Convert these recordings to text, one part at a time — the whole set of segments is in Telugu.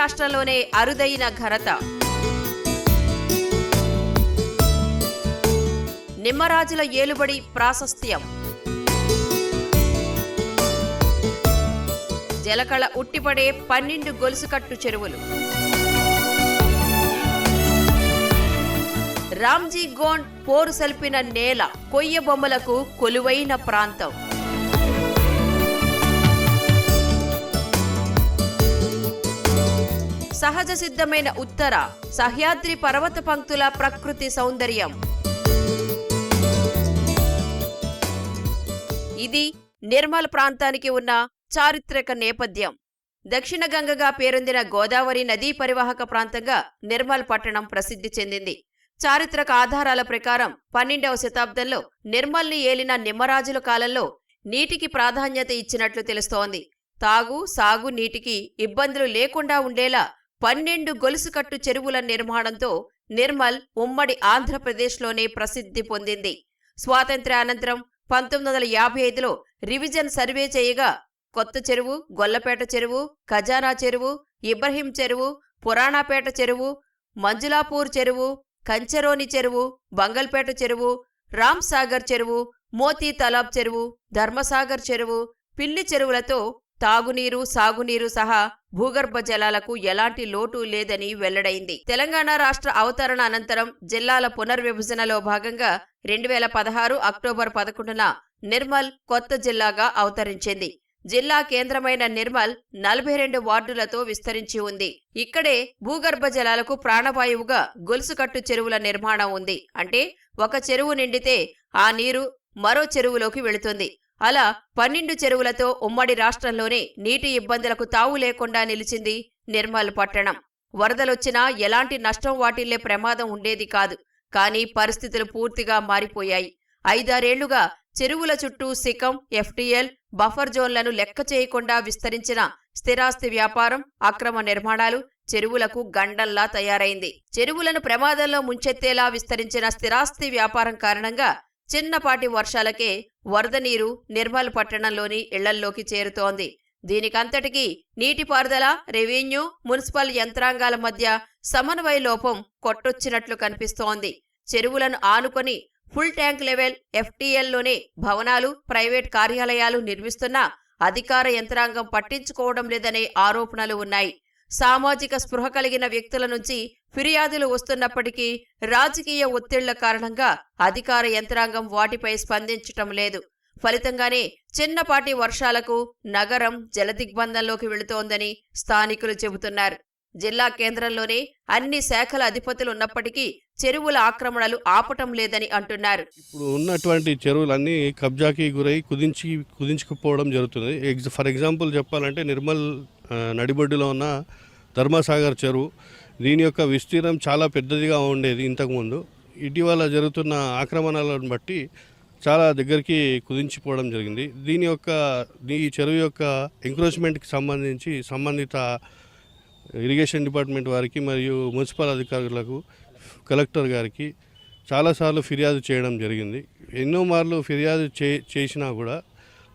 రాష్ట్రంలోనే అరుదైన ఘనత. నిమ్మరాజుల ఏలుబడి ప్రాశస్త్యం. జలకళ ఉట్టిపడే పన్నెండు గొలుసుకట్టు చెరువులు. రామ్జీ గోండ్ పోరు సల్పిన నేల కొయ్య బొమ్మలకు కొలువైన ప్రాంతం. సహజ సిద్ధమైన ఉత్తర సహ్యాద్రి పర్వత పంక్తుల ప్రకృతి సౌందర్యం. ఇది నిర్మల్ ప్రాంతానికి ఉన్న చారిత్రక నేపథ్యం. దక్షిణ గంగగా పేరొందిన గోదావరి నదీ పరివాహక ప్రాంతంగా నిర్మల్ పట్టణం ప్రసిద్ధి చెందింది. చారిత్రక ఆధారాల ప్రకారం పన్నెండవ శతాబ్దంలో నిర్మల్ని ఏలిన నిమ్మరాజుల కాలంలో నీటికి ప్రాధాన్యత ఇచ్చినట్లు తెలుస్తోంది. తాగు సాగు నీటికి ఇబ్బందులు లేకుండా ఉండేలా పన్నెండు గొలుసుకట్టు చెరువుల నిర్మాణంతో నిర్మల్ ఉమ్మడి ఆంధ్రప్రదేశ్లోనే ప్రసిద్ధి పొందింది. స్వాతంత్ర్యానంతరం పంతొమ్మిది వందల యాభై ఐదులో రివిజన్ సర్వే చేయగా కొత్త చెరువు గొల్లపేట చెరువు ఖజానా చెరువు ఇబ్రహీం చెరువు పురాణాపేట చెరువు మంజులాపూర్ చెరువు కంచెరోని చెరువు బంగల్పేట చెరువు రామ్ సాగర్ చెరువు మోతీ తలాబ్ చెరువు ధర్మసాగర్ చెరువు పిల్లి చెరువులతో తాగునీరు సాగునీరు సహా భూగర్భ జలాలకు ఎలాంటి లోటు లేదని వెల్లడైంది. తెలంగాణ రాష్ట్ర అవతరణ అనంతరం జిల్లాల పునర్విభజనలో భాగంగా రెండు వేల పదహారు అక్టోబర్ పదకొండున నిర్మల్ కొత్త జిల్లాగా అవతరించింది. జిల్లా కేంద్రమైన నిర్మల్ నలభై రెండు వార్డులతో విస్తరించి ఉంది. ఇక్కడే భూగర్భ జలాలకు ప్రాణవాయువుగా గొలుసుకట్టు చెరువుల నిర్మాణం ఉంది. అంటే ఒక చెరువు నిండితే ఆ నీరు మరో చెరువులోకి వెళుతుంది. అలా పన్నెండు చెరువులతో ఉమ్మడి రాష్ట్రంలోనే నీటి ఇబ్బందులకు తావు లేకుండా నిలిచింది నిర్మల్ పట్టణం. వరదలొచ్చినా ఎలాంటి నష్టం వాటిల్లే ప్రమాదం ఉండేది కాదు. కానీ పరిస్థితులు పూర్తిగా మారిపోయాయి. ఐదారేళ్ళుగా చెరువుల చుట్టూ సికం ఎఫ్టీఎల్ బఫర్ జోన్లను లెక్క చేయకుండా విస్తరించిన స్థిరాస్తి వ్యాపారం అక్రమ నిర్మాణాలు చెరువులకు గండంలా తయారైంది. చెరువులను ప్రమాదంలో ముంచెత్తేలా విస్తరించిన స్థిరాస్తి వ్యాపారం కారణంగా చిన్నపాటి వర్షాలకే వరద నీరు నిర్మల్ పట్టణంలోని ఇళ్ళల్లోకి చేరుతోంది. దీనికంతటికీ నీటిపారుదల రెవెన్యూ మున్సిపల్ యంత్రాంగాల మధ్య సమన్వయ లోపం కొట్టొచ్చినట్లు కనిపిస్తోంది. చెరువులను ఆనుకొని ఫుల్ ట్యాంక్ లెవెల్ ఎఫ్టీఎల్లోనే భవనాలు ప్రైవేట్ కార్యాలయాలు నిర్మిస్తున్నా అధికార యంత్రాంగం పట్టించుకోవడం లేదనే ఆరోపణలు ఉన్నాయి. సామాజిక స్పృహ కలిగిన వ్యక్తుల నుంచి ఫిర్యాదులు వస్తున్నప్పటికీ రాజకీయ ఒత్తిళ్ళ కారణంగా అధికార యంత్రాంగం వాటిపై స్పందించటం లేదు. ఫలితంగానే చిన్నపాటి వర్షాలకు నగరం జలదిగ్బంధంలోకి వెళుతోందని స్థానికులు చెబుతున్నారు. జిల్లా కేంద్రంలోనే అన్ని శాఖల అధిపతులు ఉన్నప్పటికీ చెరువుల ఆక్రమణలు ఆపటం లేదని అంటున్నారు. ఇప్పుడు ఉన్నటువంటి చెరువులన్నీ కబ్జాకి గురై కుదించి కుదించుకుపోవడం జరుగుతుంది. ఫర్ ఎగ్జాంపుల్ చెప్పాలంటే నిర్మల్ నడిబొడ్డులో ఉన్న ధర్మసాగర్ చెరువు. దీని యొక్క విస్తీర్ణం చాలా పెద్దదిగా ఉండేది ఇంతకుముందు. ఇటీవల జరుగుతున్న ఆక్రమణలను బట్టి చాలా దగ్గరికి కుదించిపోవడం జరిగింది. దీని యొక్క ఈ చెరువు యొక్క ఎంక్రోచ్మెంట్కి సంబంధించి సంబంధిత ఇరిగేషన్ డిపార్ట్మెంట్ వారికి మరియు మున్సిపల్ అధికారులకు కలెక్టర్ గారికి చాలాసార్లు ఫిర్యాదు చేయడం జరిగింది. ఎన్నో మార్లు ఫిర్యాదు చే చేసినా కూడా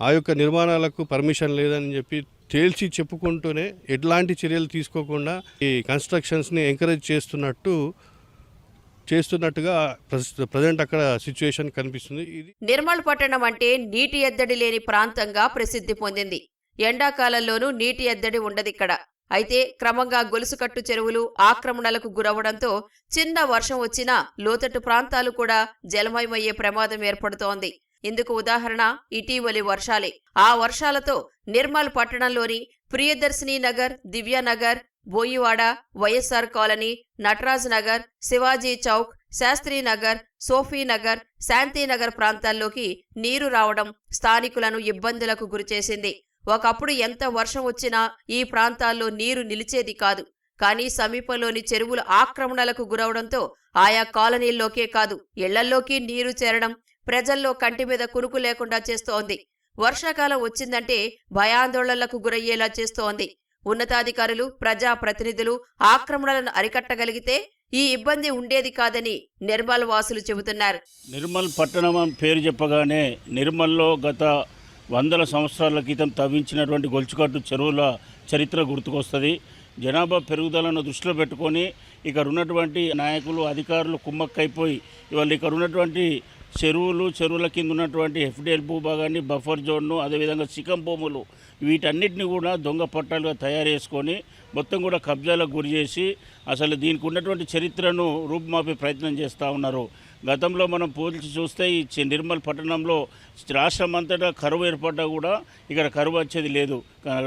ఆ యొక్క నిర్మాణాలకు పర్మిషన్ లేదని చెప్పి తేల్చి చెప్పుకుంటూనే ఎట్లాంటి చర్యలు తీసుకోకుండా ఈ కన్స్ట్రక్షన్స్ని ఎంకరేజ్ చేస్తున్నట్టు చేస్తున్నట్టుగా ప్రజెంట్ అక్కడ సిచ్యువేషన్ కనిపిస్తుంది. ఇది నిర్మల్ పట్టణం అంటే నీటి ఎద్దడి లేని ప్రాంతంగా ప్రసిద్ధి పొందింది. ఎండాకాలంలోనూ నీటి ఎద్దడి ఉండదిక్కడ. అయితే క్రమంగా గొలుసుకట్టు చెరువులు ఆక్రమణలకు గురవడంతో చిన్న వర్షం వచ్చినా లోతట్టు ప్రాంతాలు కూడా జలమయమయ్యే ప్రమాదం ఏర్పడుతోంది. ఇందుకు ఉదాహరణ ఇటీవలి వర్షాలే. ఆ వర్షాలతో నిర్మల్ పట్టణంలోని ప్రియదర్శిని నగర్ దివ్యానగర్ బోయివాడ వైఎస్ఆర్ కాలనీ నటరాజ్ నగర్ శివాజీ చౌక్ శాస్త్రీనగర్ సోఫీనగర్ శాంతినగర్ ప్రాంతాల్లోకి నీరు రావడం స్థానికులను ఇబ్బందులకు గురిచేసింది. ఒకప్పుడు ఎంత వర్షం వచ్చినా ఈ ప్రాంతాల్లో నీరు నిలిచేది కాదు. కానీ సమీపంలోని చెరువులు ఆక్రమణలకు గురవడంతో ఆయా కాలనీల్లోకే కాదు ఇళ్ళల్లోకి నీరు చేరడం ప్రజల్లో కంటి మీద కురుకు లేకుండా చేస్తోంది. వర్షాకాలం వచ్చిందంటే భయాందోళనలకు గురయ్యేలా చేస్తోంది. ఉన్నతాధికారులు ప్రజా ప్రతినిధులు ఆక్రమణలను అరికట్టగలిగితే ఈ ఇబ్బంది ఉండేది కాదని నిర్మల్ వాసులు చెబుతున్నారు. నిర్మల్ పట్టణం అని పేరు చెప్పగానే నిర్మల్లో గత వందల సంవత్సరాల క్రితం తవ్వించినటువంటి గొలుచుకట్టు చెరువుల చరిత్ర గుర్తుకొస్తుంది. జనాభా పెరుగుదలను దృష్టిలో పెట్టుకొని ఇక్కడ ఉన్నటువంటి నాయకులు అధికారులు కుమ్మక్కైపోయి ఇవాళ ఇక్కడ ఉన్నటువంటి చెరువులు చెరువుల కింద ఉన్నటువంటి ఎఫ్డిఎల్ భూభాగాన్ని బఫర్ జోన్ను అదేవిధంగా చికం భూములు వీటన్నిటిని కూడా దొంగ పట్టాలుగా తయారు చేసుకొని మొత్తం కూడా కబ్జాలకు గురి చేసి అసలు దీనికి ఉన్నటువంటి చరిత్రను రూపుమాపే ప్రయత్నం చేస్తూ ఉన్నారు. గతంలో మనం పోల్చి చూస్తే ఈ నిర్మల్ పట్టణంలో రాష్ట్రం అంతటా కరువు ఏర్పడ్డా కూడా ఇక్కడ కరువు వచ్చేది లేదు.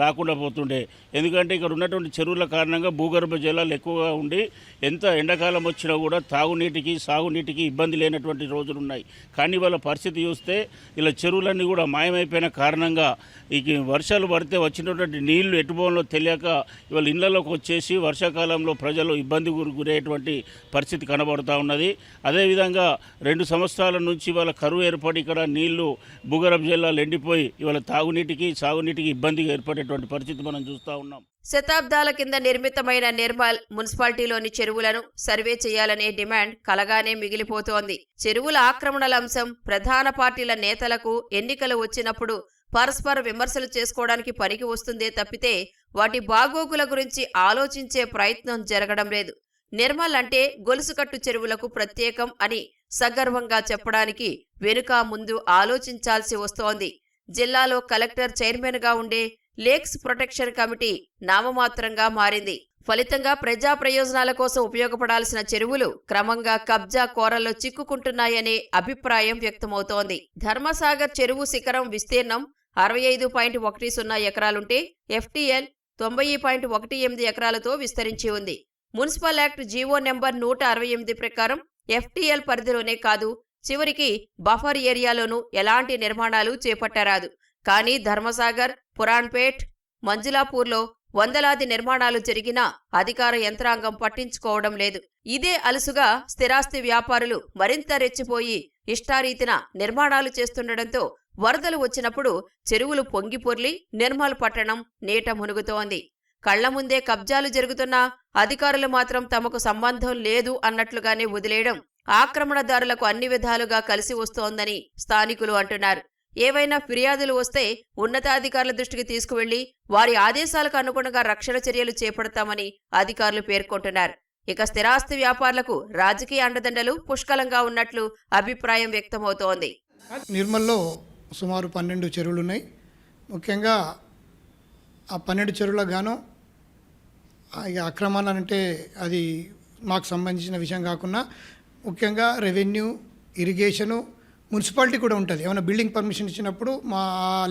రాకుండా పోతుండే. ఎందుకంటే ఇక్కడ ఉన్నటువంటి చెరువుల కారణంగా భూగర్భ జలాలు ఎక్కువగా ఉండి ఎంత ఎండాకాలం వచ్చినా కూడా తాగునీటికి సాగునీటికి ఇబ్బంది లేనటువంటి రోజులు ఉన్నాయి. కానీ వాళ్ళ పరిస్థితి చూస్తే ఇలా చెరువులన్నీ కూడా మాయమైపోయిన కారణంగా ఈ వర్షాలు పడితే వచ్చినటువంటి నీళ్ళు ఎటుపోవడంలో తెలియక ఇవాళ ఇళ్ళలోకి వచ్చేసి వర్షాకాలంలో ప్రజలు ఇబ్బంది గురయ్యేటువంటి పరిస్థితి కనబడుతూ ఉన్నది. అదేవిధంగా రెండు సంవత్సరాల నుంచి ఇవాళ కరువు ఏర్పడి ఇక్కడ నీళ్ళు భూగర్భ జలాలు ఎండిపోయి ఇవాళ తాగునీటికి సాగునీటికి ఇబ్బందిగా ఏర్పడేటువంటి పరిస్థితి మనం చూస్తూ ఉన్నాం. శతాబ్దాల కింద నిర్మితమైన నిర్మల్ మున్సిపాలిటీలోని చెరువులను సర్వే చేయాలనే డిమాండ్ కలగానే మిగిలిపోతోంది. చెరువుల ఆక్రమణల అంశం ప్రధాన పార్టీల నేతలకు ఎన్నికలు వచ్చినప్పుడు పరస్పర విమర్శలు చేసుకోవడానికి పనికి వస్తుందే తప్పితే వాటి బాగోగుల గురించి ఆలోచించే ప్రయత్నం జరగడం లేదు. నిర్మల్ అంటే గొలుసుకట్టు చెరువులకు ప్రత్యేకం అని సగర్వంగా చెప్పడానికి వెనుక ముందు ఆలోచించాల్సి వస్తోంది. జిల్లాలో కలెక్టర్ చైర్మన్గా ఉండే లేక్స్ ప్రొటెక్షన్ కమిటీ నామమాత్రంగా మారింది. ఫలితంగా ప్రజా ప్రయోజనాల కోసం ఉపయోగపడాల్సిన చెరువులు క్రమంగా కబ్జా కోరల్లో చిక్కుకుంటున్నాయనే అభిప్రాయం వ్యక్తమవుతోంది. ధర్మసాగర్ చెరువు శిఖరం విస్తీర్ణం అరవై ఐదు పాయింట్ ఒకటి సున్నా ఎకరాలుంటే ఎఫ్టీఎల్ తొంభై పాయింట్ ఒకటి ఎనిమిది ఎకరాలతో విస్తరించి ఉంది. మున్సిపల్ యాక్ట్ జీవో నెంబర్ నూట అరవై ఎనిమిది ప్రకారం ఎఫ్టీఎల్ పరిధిలోనే కాదు చివరికి బఫర్ ఏరియాలోనూ ఎలాంటి నిర్మాణాలు చేపట్టరాదు. కానీ ధర్మసాగర్ పురాణ్పేట్ మంజులాపూర్లో వందలాది నిర్మాణాలు జరిగినా అధికార యంత్రాంగం పట్టించుకోవడం లేదు. ఇదే అలుసుగా స్థిరాస్తి వ్యాపారులు మరింత రెచ్చిపోయి ఇష్టారీతిన నిర్మాణాలు చేస్తుండటంతో వరదలు వచ్చినప్పుడు చెరువులు పొంగిపొర్లి నిర్మల్ పట్టణం నీట మునుగుతోంది. కళ్ళ ముందే కబ్జాలు జరుగుతున్నా అధికారులు మాత్రం తమకు సంబంధం లేదు అన్నట్లుగానే వదిలేయడం ఆక్రమణదారులకు అన్ని విధాలుగా కలిసి వస్తోందని స్థానికులు అంటున్నారు. ఏవైనా ఫిర్యాదులు వస్తే ఉన్నతాధికారుల దృష్టికి తీసుకువెళ్ళి వారి ఆదేశాలకు అనుగుణంగా రక్షణ చర్యలు చేపడతామని అధికారులు పేర్కొంటున్నారు. ఇక స్థిరాస్తి వ్యాపారులకు రాజకీయ అండదండలు పుష్కలంగా ఉన్నట్లు అభిప్రాయం వ్యక్తమవుతోంది. నిర్మల్లో సుమారు పన్నెండు చెరువులు ఉన్నాయి ముఖ్యంగా ఆ పన్నెండు చెరువులకు గాను అక్రమాలు అంటే అది మాకు సంబంధించిన విషయం కాకుండా ముఖ్యంగా రెవెన్యూ ఇరిగేషను మున్సిపాలిటీ కూడా ఉంటుంది. ఏమైనా బిల్డింగ్ పర్మిషన్ ఇచ్చినప్పుడు మా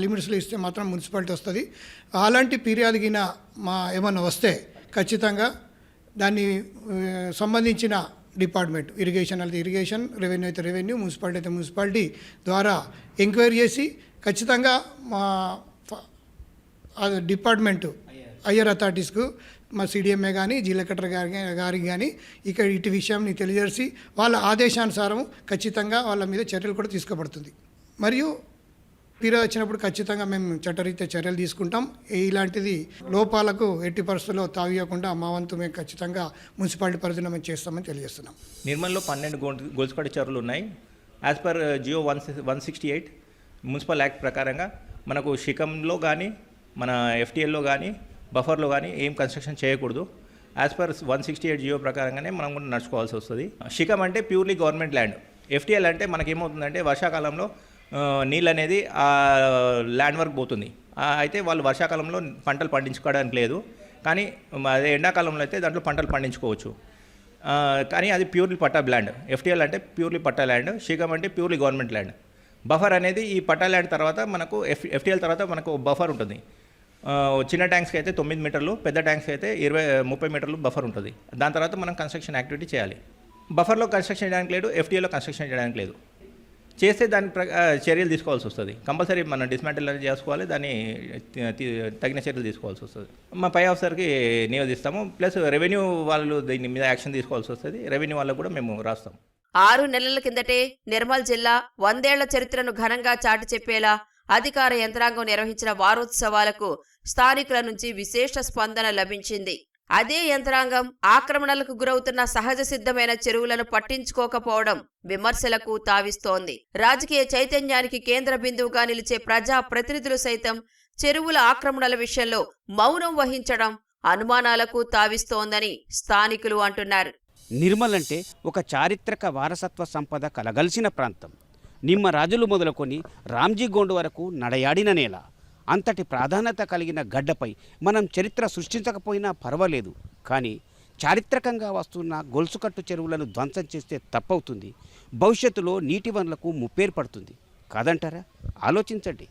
లిమిట్స్లో ఇస్తే మాత్రం మున్సిపాలిటీ వస్తుంది. అలాంటి ఫిర్యాదు గిన మా ఏమన్నా వస్తే ఖచ్చితంగా దాన్ని సంబంధించిన డిపార్ట్మెంట్ ఇరిగేషన్ అయితే ఇరిగేషన్ రెవెన్యూ అయితే రెవెన్యూ మున్సిపాలిటీ అయితే మున్సిపాలిటీ ద్వారా ఎంక్వైరీ చేసి ఖచ్చితంగా మా డిపార్ట్మెంటు ఐఆర్ అథారిటీస్కు మా సిడిఎంఏ కానీ జిల్లా కలెక్టర్ గారి గారికి కానీ ఇక్కడ ఇటు విషయాన్ని తెలియజేసి వాళ్ళ ఆదేశానుసారం ఖచ్చితంగా వాళ్ళ మీద చర్యలు కూడా తీసుకోబడుతుంది. మరియు పీరియడ్ వచ్చినప్పుడు ఖచ్చితంగా మేము చట్టరీత్యా చర్యలు తీసుకుంటాం. ఇలాంటిది లోపాలకు ఎట్టి పరిస్థితుల్లో తావియకుండా మా వంతు మేము ఖచ్చితంగా మున్సిపాలిటీ పరిధిలో మేము చేస్తామని తెలియజేస్తున్నాం. నిర్మల్లో పన్నెండు గొంతు చర్యలు ఉన్నాయి. As per GO one one sixty eight municipal act ప్రకారంగా మనకు షికంలో కానీ మన ఎఫ్టీఎల్లో కానీ బఫర్లో కానీ ఏం కన్స్ట్రక్షన్ చేయకూడదు. As per one sixty eight GO ప్రకారంగానే మనం కూడా నడుచుకోవాల్సి వస్తుంది. షికం అంటే ప్యూర్లీ గవర్నమెంట్ ల్యాండ్. ఎఫ్టీఎల్ అంటే మనకేమవుతుందంటే వర్షాకాలంలో నీళ్ళు అనేది ఆ ల్యాండ్ వరకు పోతుంది. అయితే వాళ్ళు వర్షాకాలంలో పంటలు పండించుకోవడానికి లేదు. కానీ అదే ఎండాకాలంలో అయితే దాంట్లో పంటలు పండించుకోవచ్చు. కానీ అది ప్యూర్లీ పట్టా ల్యాండ్. ఎఫ్టీఎల్ అంటే ప్యూర్లీ పట్టా ల్యాండ్. షీగం అంటే ప్యూర్లీ గవర్నమెంట్ ల్యాండ్. బఫర్ అనేది ఈ పట్టా ల్యాండ్ తర్వాత మనకు ఎఫ్ ఎఫ్టీఎల్ తర్వాత మనకు బఫర్ ఉంటుంది. చిన్న ట్యాంక్స్కి అయితే తొమ్మిది మీటర్లు పెద్ద ట్యాంక్స్కి అయితే ఇరవై ముప్పై మీటర్లు బఫర్ ఉంటుంది. దాని తర్వాత మనం కన్స్ట్రక్షన్ యాక్టివిటీ చేయాలి. బఫర్లో కన్స్ట్రక్షన్ చేయడానికి లేదు ఎఫ్టీఏలో కన్స్ట్రక్షన్ చేయడానికి లేదు. చేస్తే దాని ప్ర చర్యలు తీసుకోవాల్సి వస్తుంది. కంపల్సరీ మనం డిస్మాంటిల్ అనేది చేసుకోవాలి దాన్ని తగిన చర్యలు తీసుకోవాల్సి వస్తుంది. మా పై ఆఫీసర్కి నివేదిస్తాము ప్లస్ రెవెన్యూ వాళ్ళు దీని మీద యాక్షన్ తీసుకోవాల్సి వస్తుంది. రెవెన్యూ వాళ్ళకు కూడా మేము రాస్తాం. ఆరు నెలల కిందటే నిర్మల్ జిల్లా వందేళ్ళ చరిత్రను ఘనంగా చాటి చెప్పేలా అధికార యంత్రాంగం నిర్వహించిన వారోత్సవాలకు స్థానికుల నుంచి విశేష స్పందన లభించింది. అదే యంత్రాంగం ఆక్రమణలకు గురవుతున్న సహజ సిద్ధమైన చెరువులను పట్టించుకోకపోవడం విమర్శలకు తావిస్తోంది. రాజకీయ చైతన్యానికి కేంద్ర బిందువుగా నిలిచే ప్రజా ప్రతినిధులు సైతం చెరువుల ఆక్రమణల విషయంలో మౌనం వహించడం అనుమానాలకు తావిస్తోందని స్థానికులు అంటున్నారు. నిర్మల్ అంటే ఒక చారిత్రక వారసత్వ సంపద కలగలిసిన ప్రాంతం. నిమ్మ రాజులు మొదలుకొని రామ్జీ గోండు వరకు నడయాడిన నేల. అంతటి ప్రాధాన్యత కలిగిన గడ్డపై మనం చరిత్ర సృష్టించకపోయినా పర్వాలేదు. కానీ చారిత్రకంగా వస్తున్న గొలుసుకట్టు చెరువులను ధ్వంసం చేస్తే తప్పవుతుంది. భవిష్యత్తులో నీటి వనరులకు ముప్పేర్పడుతుంది కాదంటారా? ఆలోచించండి.